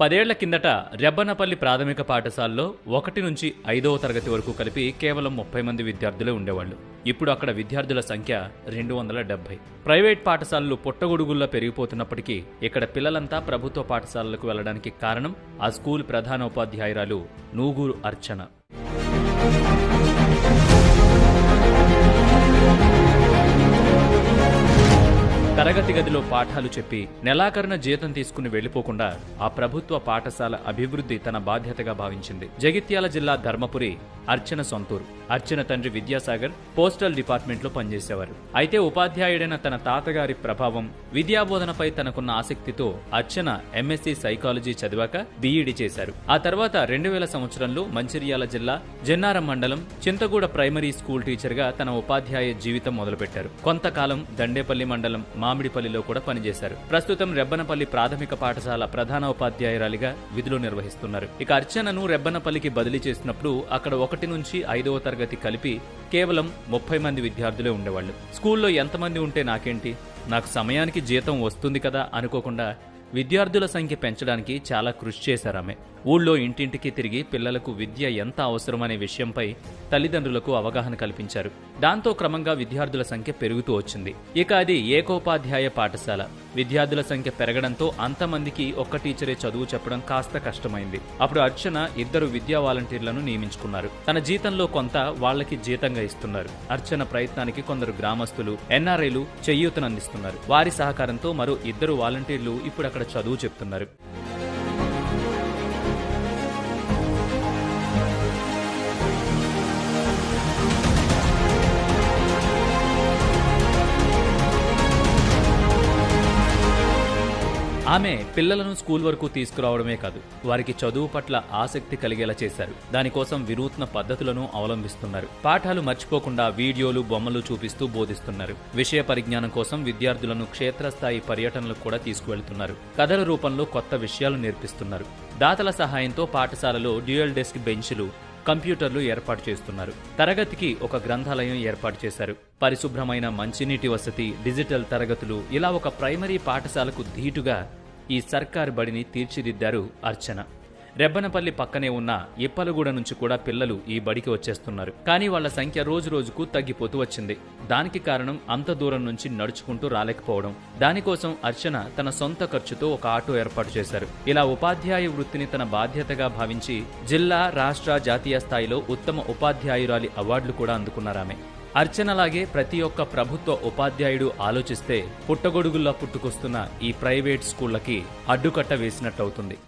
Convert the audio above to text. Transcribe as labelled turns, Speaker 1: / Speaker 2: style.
Speaker 1: పదేళ్ళ కిందట రెబ్బనపల్లి ప్రాథమిక పాఠశాలలో ఒకటి నుంచి ఐదవ తరగతి వరకు కలిపి కేవలం ముప్పై మంది విద్యార్థులే ఉండేవాళ్ళు. ఇప్పుడు అక్కడ విద్యార్థుల సంఖ్య రెండు వందల డెబ్బై ప్రైవేట్ పాఠశాలలు పుట్టగొడుగుల్లో పెరిగిపోతున్నప్పటికీ ఇక్కడ పిల్లలంతా ప్రభుత్వ పాఠశాలలకు వెళ్ళడానికి కారణం ఆ స్కూల్ ప్రధానోపాధ్యాయురాలు నూగూరు అర్చన. తరగతి గదిలో పాఠాలు చెప్పి నెలాఖరున జీతం తీసుకుని వెళ్ళిపోకుండా ఆ ప్రభుత్వ పాఠశాల అభివృద్ధి తన బాధ్యతగా భావించింది. జగిత్యాల జిల్లా ధర్మపురి అర్చన సొంతూరు. అర్చన తండ్రి విద్యాసాగర్ పోస్టల్ డిపార్ట్మెంట్లో పనిచేసేవారు. అయితే ఉపాధ్యాయుడైన తన తాతగారి ప్రభావం విద్యాబోధనపై తనకున్న ఆసక్తితో అర్చన ఎంఎస్సీ సైకాలజీ చదివాక బీఈడి చేశారు. ఆ తర్వాత రెండు వేల సంవత్సరంలో మంచిర్యాల జిల్లా జన్నారం మండలం చింతగూడ ప్రైమరీ స్కూల్ టీచర్గా తన ఉపాధ్యాయ జీవితం మొదలుపెట్టారు. కొంతకాలం దండేపల్లి మండలం మా మామిడిపల్లిలో కూడా పనిచేశారు. ప్రస్తుతం రెబ్బనపల్లి ప్రాథమిక పాఠశాల ప్రధాన ఉపాధ్యాయురాలిగా విధులు నిర్వహిస్తున్నారు. ఇక అర్చనను రెబ్బనపల్లికి బదిలీ చేసినప్పుడు అక్కడ ఒకటి నుంచి ఐదవ తరగతి కలిపి కేవలం ముప్పై మంది విద్యార్థులే ఉండేవాళ్ళు. స్కూల్లో ఎంతమంది ఉంటే నాకేంటి? నాకు సమయానికి జీతం వస్తుంది కదా అనుకోకుండా విద్యార్థుల సంఖ్య పెంచడానికి చాలా కృషి చేశారు ఆమె. ఊళ్ళో ఇంటింటికి తిరిగి పిల్లలకు విద్య ఎంత అవసరమనే విషయంపై తల్లిదండ్రులకు అవగాహన కల్పించారు. దాంతో క్రమంగా విద్యార్థుల సంఖ్య పెరుగుతూ వచ్చింది. ఇక అది ఏకోపాధ్యాయ పాఠశాల. విద్యార్థుల సంఖ్య పెరగడంతో అంతమందికి ఒక్క టీచరే చదువు చెప్పడం కాస్త కష్టమైంది. అప్పుడు అర్చన ఇద్దరు విద్యా వాలంటీర్లను నియమించుకున్నారు. తన జీతంలో కొంత వాళ్ళకి జీతంగా ఇస్తున్నారు. అర్చన ప్రయత్నానికి కొందరు గ్రామస్తులు ఎన్ఆర్ఐలు చేయూతనందిస్తున్నారు. వారి సహకారంతో మరో ఇద్దరు వాలంటీర్లు ఇప్పుడు అక్కడ చదువు చెప్తున్నారు. ఆమె పిల్లలను స్కూల్ వరకు తీసుకురావడమే కాదు వారికి చదువు పట్ల ఆసక్తి కలిగేలా చేశారు. దానికోసం వినూత్న పద్ధతులను అవలంబిస్తున్నారు. పాఠాలు మర్చిపోకుండా వీడియోలు బొమ్మలు చూపిస్తూ బోధిస్తున్నారు. విషయ పరిజ్ఞానం కోసం విద్యార్థులను క్షేత్రస్థాయి పర్యటనలకు కూడా తీసుకువెళ్తున్నారు. కథల రూపంలో కొత్త విషయాలు నేర్పిస్తున్నారు. దాతల సహాయంతో పాఠశాలలో డ్యూయల్ డెస్క్ బెంచ్లు కంప్యూటర్లు ఏర్పాటు చేస్తున్నారు. తరగతికి ఒక గ్రంథాలయం ఏర్పాటు చేశారు. పరిశుభ్రమైన మంచినీటి వసతి డిజిటల్ తరగతులు ఇలా ఒక ప్రైమరీ పాఠశాలకు ధీటుగా ఈ సర్కారు బడిని తీర్చిదిద్దారు అర్చన. రెబ్బనపల్లి పక్కనే ఉన్న ఇప్పలగూడ నుంచి కూడా పిల్లలు ఈ బడికి వచ్చేస్తున్నారు. కానీ వాళ్ళ సంఖ్య రోజు రోజుకు తగ్గిపోతూ వచ్చింది. దానికి కారణం అంత దూరం నుంచి నడుచుకుంటూ రాలేకపోవడం. దానికోసం అర్చన తన సొంత ఖర్చుతో ఒక ఆటో ఏర్పాటు చేశారు. ఇలా ఉపాధ్యాయ వృత్తిని తన బాధ్యతగా భావించి జిల్లా రాష్ట్ర జాతీయ స్థాయిలో ఉత్తమ ఉపాధ్యాయురాలి అవార్డులు కూడా అందుకున్నారామె. అర్చనలాగే ప్రతి ఒక్క ప్రభుత్వ ఉపాధ్యాయుడు ఆలోచిస్తే పుట్టగొడుగుల్లా పుట్టుకొస్తున్న ఈ ప్రైవేట్ స్కూళ్ళకి అడ్డుకట్ట వేసినట్టవుతుంది.